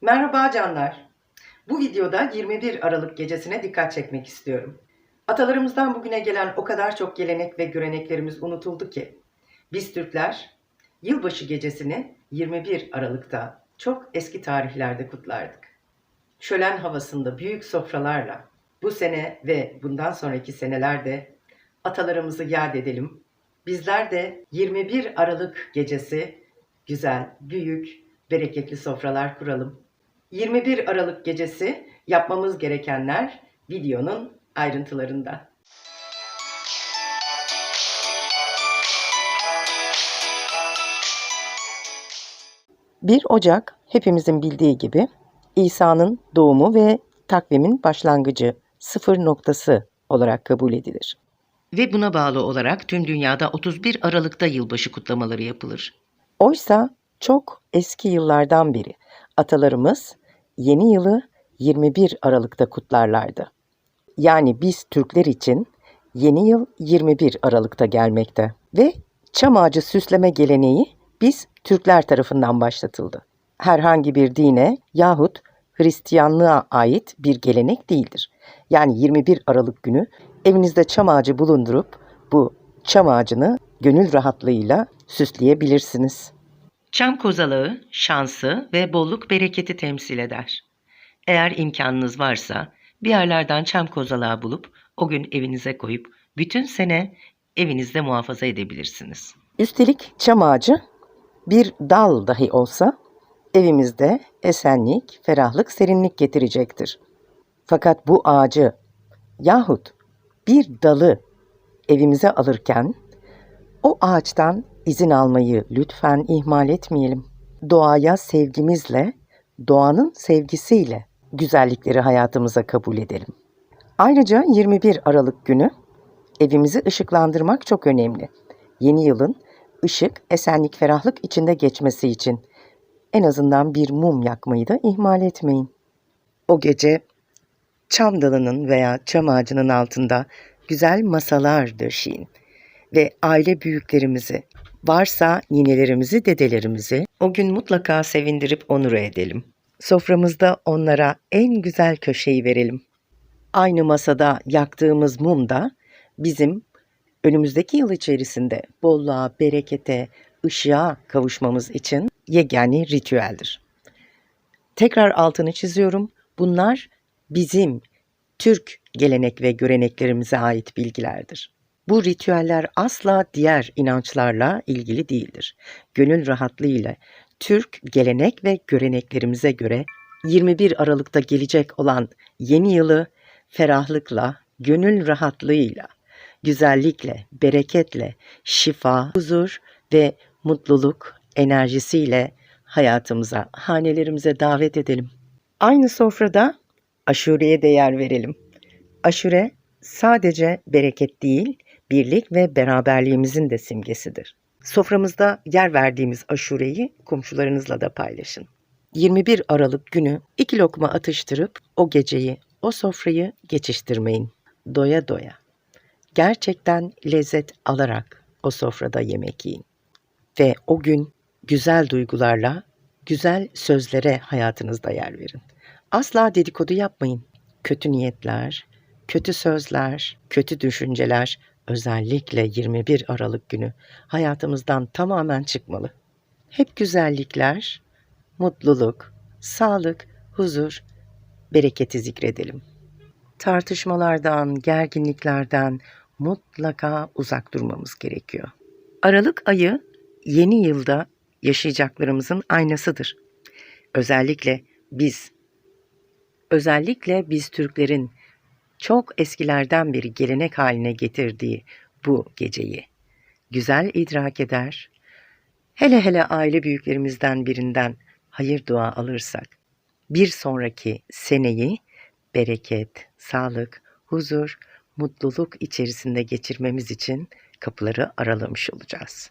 Merhaba canlar. Bu videoda 21 Aralık gecesine dikkat çekmek istiyorum. Atalarımızdan bugüne gelen o kadar çok gelenek ve göreneklerimiz unutuldu ki biz Türkler yılbaşı gecesini 21 Aralık'ta çok eski tarihlerde kutlardık. Şölen havasında büyük sofralarla bu sene ve bundan sonraki senelerde atalarımızı yad edelim. Bizler de 21 Aralık gecesi güzel, büyük, bereketli sofralar kuralım. 21 Aralık gecesi yapmamız gerekenler videonun ayrıntılarında. Bir Ocak hepimizin bildiği gibi İsa'nın doğumu ve takvimin başlangıcı, sıfır noktası olarak kabul edilir. Ve buna bağlı olarak tüm dünyada 31 Aralık'ta yılbaşı kutlamaları yapılır. Oysa çok eski yıllardan beri atalarımız yeni yılı 21 Aralık'ta kutlarlardı. Yani biz Türkler için yeni yıl 21 Aralık'ta gelmekte ve çam ağacı süsleme geleneği biz Türkler tarafından başlatıldı. Herhangi bir dine yahut Hristiyanlığa ait bir gelenek değildir. Yani 21 Aralık günü evinizde çam ağacı bulundurup bu çam ağacını gönül rahatlığıyla süsleyebilirsiniz. Çam kozalağı şansı ve bolluk bereketi temsil eder. Eğer imkanınız varsa bir yerlerden çam kozalağı bulup o gün evinize koyup bütün sene evinizde muhafaza edebilirsiniz. Üstelik çam ağacı bir dal dahi olsa evimizde esenlik, ferahlık, serinlik getirecektir. Fakat bu ağacı yahut bir dalı evimize alırken o ağaçtan izin almayı lütfen ihmal etmeyelim. Doğaya sevgimizle, doğanın sevgisiyle güzellikleri hayatımıza kabul edelim. Ayrıca 21 Aralık günü evimizi ışıklandırmak çok önemli. Yeni yılın ışık, esenlik, ferahlık içinde geçmesi için en azından bir mum yakmayı da ihmal etmeyin. O gece çam dalının veya çam ağacının altında güzel masalar döşeyin ve aile büyüklerimizi, varsa ninelerimizi, dedelerimizi o gün mutlaka sevindirip onur edelim. Soframızda onlara en güzel köşeyi verelim. Aynı masada yaktığımız mum da bizim önümüzdeki yıl içerisinde bolluğa, berekete, ışığa kavuşmamız için yegane ritüeldir. Tekrar altını çiziyorum. Bunlar bizim Türk gelenek ve göreneklerimize ait bilgilerdir. Bu ritüeller asla diğer inançlarla ilgili değildir. Gönül rahatlığıyla Türk gelenek ve göreneklerimize göre 21 Aralık'ta gelecek olan yeni yılı ferahlıkla, gönül rahatlığıyla, güzellikle, bereketle, şifa, huzur ve mutluluk enerjisiyle hayatımıza, hanelerimize davet edelim. Aynı sofrada aşureye değer verelim. Aşure sadece bereket değil, birlik ve beraberliğimizin de simgesidir. Soframızda yer verdiğimiz aşureyi komşularınızla da paylaşın. 21 Aralık günü iki lokma atıştırıp o geceyi, o sofrayı geçiştirmeyin. Doya doya. Gerçekten lezzet alarak o sofrada yemek yiyin. Ve o gün güzel duygularla, güzel sözlere hayatınızda yer verin. Asla dedikodu yapmayın. Kötü niyetler, kötü sözler, kötü düşünceler özellikle 21 Aralık günü hayatımızdan tamamen çıkmalı. Hep güzellikler, mutluluk, sağlık, huzur, bereketi zikredelim. Tartışmalardan, gerginliklerden mutlaka uzak durmamız gerekiyor. Aralık ayı yeni yılda yaşayacaklarımızın aynasıdır. Özellikle biz özellikle biz Türklerin çok eskilerden beri gelenek haline getirdiği bu geceyi güzel idrak eder, hele hele aile büyüklerimizden birinden hayır dua alırsak, bir sonraki seneyi bereket, sağlık, huzur, mutluluk içerisinde geçirmemiz için kapıları aralamış olacağız.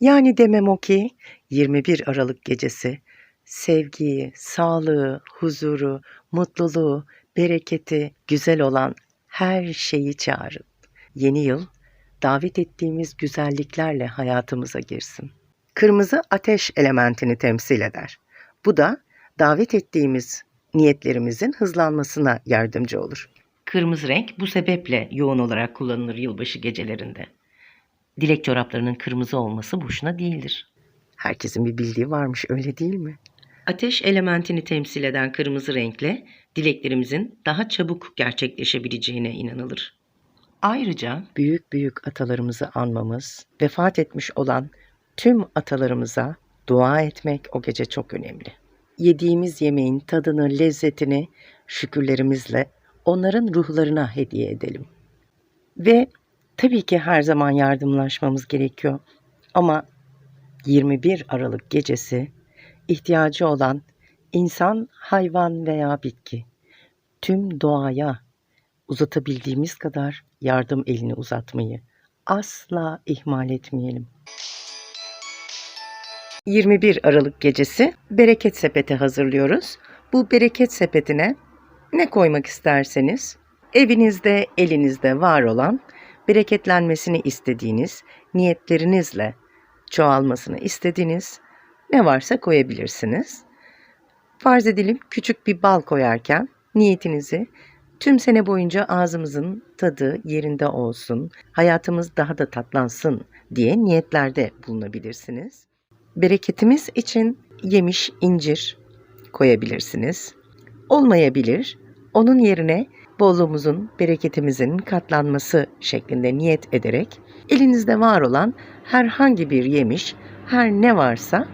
Yani demem o ki 21 Aralık gecesi sevgiyi, sağlığı, huzuru, mutluluğu, bereketi, güzel olan her şeyi çağırın. Yeni yıl davet ettiğimiz güzelliklerle hayatımıza girsin. Kırmızı ateş elementini temsil eder. Bu da davet ettiğimiz niyetlerimizin hızlanmasına yardımcı olur. Kırmızı renk bu sebeple yoğun olarak kullanılır yılbaşı gecelerinde. Dilek çoraplarının kırmızı olması boşuna değildir. Herkesin bir bildiği varmış öyle değil mi? Ateş elementini temsil eden kırmızı renkle dileklerimizin daha çabuk gerçekleşebileceğine inanılır. Ayrıca büyük büyük atalarımızı anmamız, vefat etmiş olan tüm atalarımıza dua etmek o gece çok önemli. Yediğimiz yemeğin tadını, lezzetini şükürlerimizle onların ruhlarına hediye edelim. Ve tabii ki her zaman yardımlaşmamız gerekiyor. Ama 21 Aralık gecesi ihtiyacı olan insan, hayvan veya bitki tüm doğaya uzatabildiğimiz kadar yardım elini uzatmayı asla ihmal etmeyelim. 21 Aralık gecesi bereket sepeti hazırlıyoruz. Bu bereket sepetine ne koymak isterseniz evinizde, elinizde var olan bereketlenmesini istediğiniz niyetlerinizle çoğalmasını istediğiniz ne varsa koyabilirsiniz. Farz edelim küçük bir bal koyarken niyetinizi tüm sene boyunca ağzımızın tadı yerinde olsun, hayatımız daha da tatlansın diye niyetlerde bulunabilirsiniz. Bereketimiz için yemiş incir koyabilirsiniz. Olmayabilir. Onun yerine bolluğumuzun, bereketimizin katlanması şeklinde niyet ederek elinizde var olan herhangi bir yemiş, her ne varsa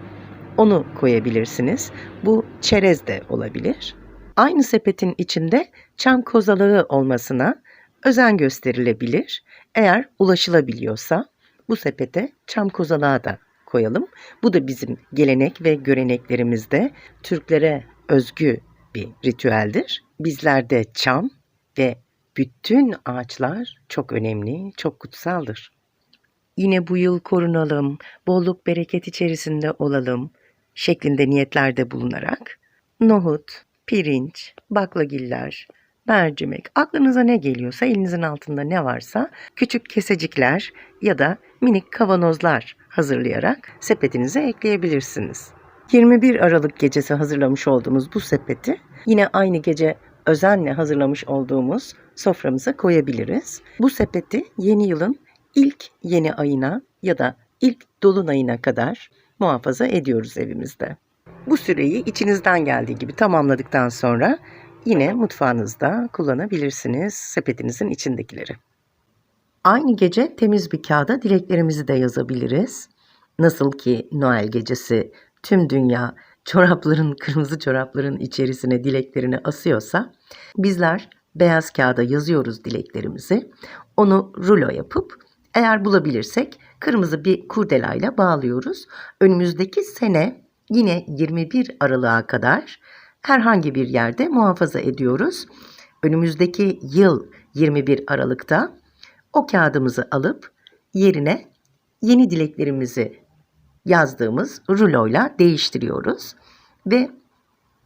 onu koyabilirsiniz. Bu çerez de olabilir. Aynı sepetin içinde çam kozalığı olmasına özen gösterilebilir. Eğer ulaşılabiliyorsa bu sepete çam kozalağı da koyalım. Bu da bizim gelenek ve göreneklerimizde Türklere özgü bir ritüeldir. Bizlerde çam ve bütün ağaçlar çok önemli, çok kutsaldır. Yine bu yıl korunalım, bolluk bereket içerisinde olalım şeklinde niyetlerde bulunarak nohut, pirinç, baklagiller, mercimek, aklınıza ne geliyorsa elinizin altında ne varsa küçük kesecikler ya da minik kavanozlar hazırlayarak sepetinize ekleyebilirsiniz. 21 Aralık gecesi hazırlamış olduğumuz bu sepeti yine aynı gece özenle hazırlamış olduğumuz soframıza koyabiliriz. Bu sepeti yeni yılın ilk yeni ayına ya da ilk dolunayına kadar muhafaza ediyoruz evimizde. Bu süreyi içinizden geldiği gibi tamamladıktan sonra yine mutfağınızda kullanabilirsiniz sepetinizin içindekileri. Aynı gece temiz bir kağıda dileklerimizi de yazabiliriz. Nasıl ki Noel gecesi tüm dünya çorapların, kırmızı çorapların içerisine dileklerini asıyorsa bizler beyaz kağıda yazıyoruz dileklerimizi. Onu rulo yapıp eğer bulabilirsek kırmızı bir kurdelayla bağlıyoruz. Önümüzdeki sene yine 21 Aralık'a kadar herhangi bir yerde muhafaza ediyoruz. Önümüzdeki yıl 21 Aralık'ta o kağıdımızı alıp yerine yeni dileklerimizi yazdığımız ruloyla değiştiriyoruz ve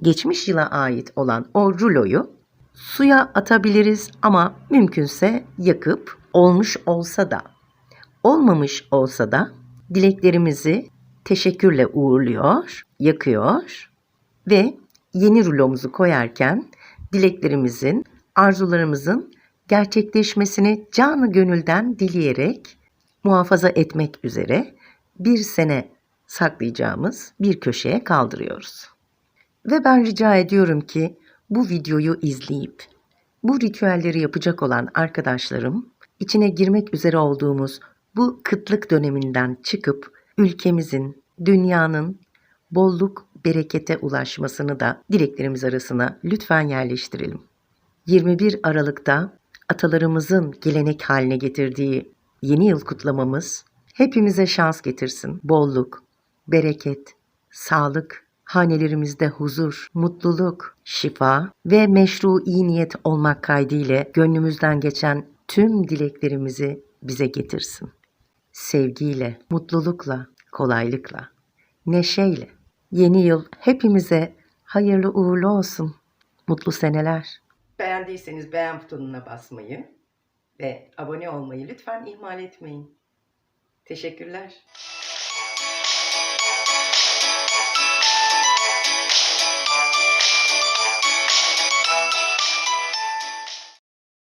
geçmiş yıla ait olan o ruloyu suya atabiliriz ama mümkünse yakıp olmuş olsa da olmamış olsa da dileklerimizi teşekkürle uğurluyor, yakıyor ve yeni rulomuzu koyarken dileklerimizin, arzularımızın gerçekleşmesini canı gönülden dileyerek muhafaza etmek üzere bir sene saklayacağımız bir köşeye kaldırıyoruz. Ve ben rica ediyorum ki bu videoyu izleyip bu ritüelleri yapacak olan arkadaşlarım içine girmek üzere olduğumuz bu kıtlık döneminden çıkıp ülkemizin, dünyanın bolluk, berekete ulaşmasını da dileklerimiz arasına lütfen yerleştirelim. 21 Aralık'ta atalarımızın gelenek haline getirdiği yeni yıl kutlamamız hepimize şans getirsin. Bolluk, bereket, sağlık, hanelerimizde huzur, mutluluk, şifa ve meşru iyi niyet olmak kaydıyla gönlümüzden geçen tüm dileklerimizi bize getirsin. Sevgiyle, mutlulukla, kolaylıkla, neşeyle. Yeni yıl hepimize hayırlı uğurlu olsun. Mutlu seneler. Beğendiyseniz beğen butonuna basmayı ve abone olmayı lütfen ihmal etmeyin. Teşekkürler.